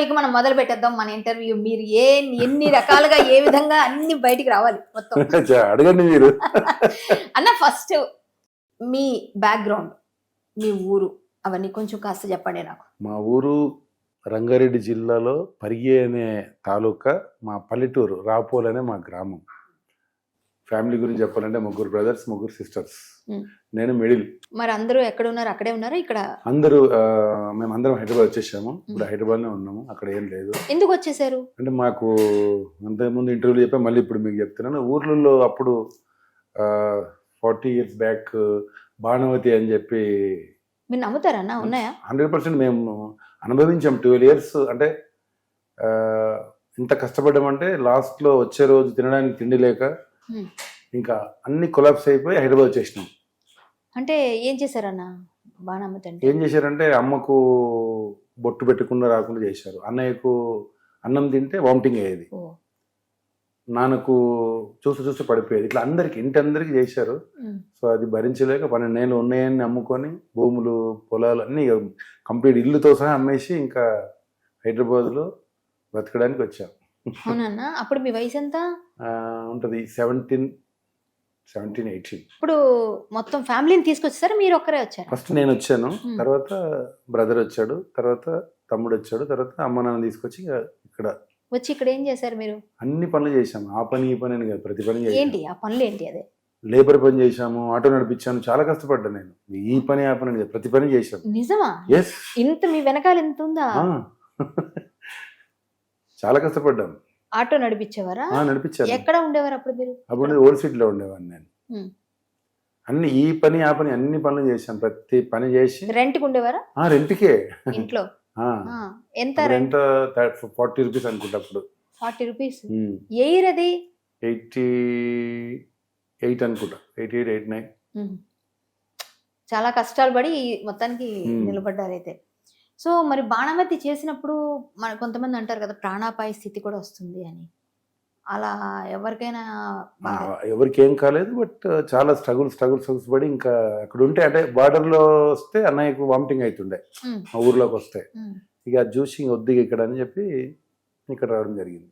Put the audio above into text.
ఇక మనం మొదలు పెట్టేద్దాం మన ఇంటర్వ్యూ. మీరు ఏ ఎన్ని రకాలుగా ఏ విధంగా అన్ని బయటికి రావాలి మొత్తం. అడగండి మీరు. అన్న ఫస్ట్ మీ బ్యాక్గ్రౌండ్ మీ ఊరు అవన్నీ కొంచెం కాస్త చెప్పండి నాకు. మా ఊరు రంగారెడ్డి జిల్లాలో పరిగి అనే తాలూకా మా పల్లెటూరు రాపోల్ అనే మా గ్రామం. ఫ్యామిలీ గురించి చెప్పాలంటే ముగ్గురు బ్రదర్స్ ముగ్గురు సిస్టర్స్. నేను మిడిల్. మరి అందరూ ఎక్కడ ఉన్నారు? అక్కడే ఉన్నారా? ఇక్కడ? అందరూ మేము అందరం హైదరాబాద్ వచ్చేసాము. ఇప్పుడు హైదరాబాద్లో ఉన్నాము. అక్కడ ఏం లేదు. ఎందుకు వచ్చేసారు? అంటే మాకు అంతకుముందు ఇంటర్వ్యూలు చెప్పా మళ్ళీ ఇప్పుడు మీకు చెప్తున్నాను. ఊర్లలో అప్పుడు ఫార్టీ ఇయర్స్ బ్యాక్ బాణవతి అని చెప్పి మీరు నమ్ముతారా? అన్న ఉన్నాయా? హండ్రెడ్ పర్సెంట్ మేము అనుభవించాం ట్వెల్వ్ ఇయర్స్. అంటే ఇంత కష్టపడ్డామంటే లాస్ట్లో వచ్చే రోజు తినడానికి తిండి లేక. ఇంకా అన్ని కొలాప్స్ అయిపోయి హైదరాబాద్ వచ్చేసినాం. అంటే ఏం చేశారన్న బాణమ్మతి అంటే? ఏం చేశారంటే అమ్మకు బొట్టు పెట్టకుండా రాకుండా చేశారు. అన్నయ్యకు అన్నం తింటే వామిటింగ్ అయ్యేది. నాన్నకు చూస్తూ చూస్తూ పడిపోయేది. ఇట్లా అందరికి ఇంటి అందరికి చేశారు. సో అది భరించలేక పన్నెండు నెలలు ఉన్నాయని అమ్ముకొని భూములు పొలాలు అన్నీ కంప్లీట్ ఇల్లుతో సహా అమ్మేసి ఇంకా హైదరాబాద్లో బతకడానికి వచ్చాం. అవునన్నా అప్పుడు మీ వయసు ఎంత ఉంటుంది. సెవెంటీన్ సెవెంటీన్ ఎయిటీన్ ఇప్పుడు మొత్తం ఫ్యామిలీని తీసుకొచ్చేసారా? మీరు ఒక్కరే వచ్చారా? ఫస్ట్ నేను వచ్చాను. Hmm. తర్వాత బ్రదర్ వచ్చాడు. తర్వాత తమ్ముడు వచ్చాడు. తర్వాత అమ్మ నాన్న తీసుకొచ్చి ఇక ఇక్కడ వచ్చి ఇక్కడ ఏం చేశారు మీరు? అన్ని పనులు చేశాము. ఆ పని ఈ పని అని కాదు ప్రతి పని చేశాము. ఏంటి? ఆ పనులు ఏంటి అదే? లేబర్ పని చేశాము ఆటో నడిపించాను చాలా కష్టపడ్డాను నేను. ఈ పని ఆ పని అని కాదు ప్రతి పని చేశాం నిజమా? ఎస్ ఇంత మీ వెనకాల ఎంత ఉందా? చాలా కష్టపడ్డాను ఆటో నడిపించేవారా? ఆ, నడిపించాను ఎక్కడ ఉండేవారు అప్పుడు మీరు? అప్పుడు ఓల్డ్ సిటీలో ఉండేవాడిని నేను. అన్ని ఈ పని ఆ పని అన్ని పనులు చేశాను ప్రతి పని చేసి రెంట్కి ఉండేవారా? ఆ రెంట్కే. ఇంట్లో? ఎంత రెంట్? రెంట్ ఫార్టీ రూపీస్ అనుకుంటా అప్పుడు. Forty rupees? Hmm. ఎయిర్ అది? ఎయిటీ ఎయిట్ అనుకుంటా. Eighty eight eight nine. చాలా కష్టాలు పడి మొత్తానికి ఉమ్. సో మరి బాణమతి చేసినప్పుడు మన కొంతమంది అంటారు కదా ప్రాణాపాయ స్థితి కూడా వస్తుంది అని. అలా ఎవరికైనా ఎవరికి ఏం కాలేదు బట్ చాలా స్ట్రగుల్ స్ట్రగుల్ స్ట్రగుల్స్ పడి ఇంకా అక్కడ ఉంటే అంటే border లో వస్తే అన్నయ్యకు వామిటింగ్ అవుతుండే మా ఊర్లోకి వస్తే. ఇక చూసి ఇంక వద్దు ఇక్కడ అని చెప్పి ఇక్కడ రావడం జరిగింది.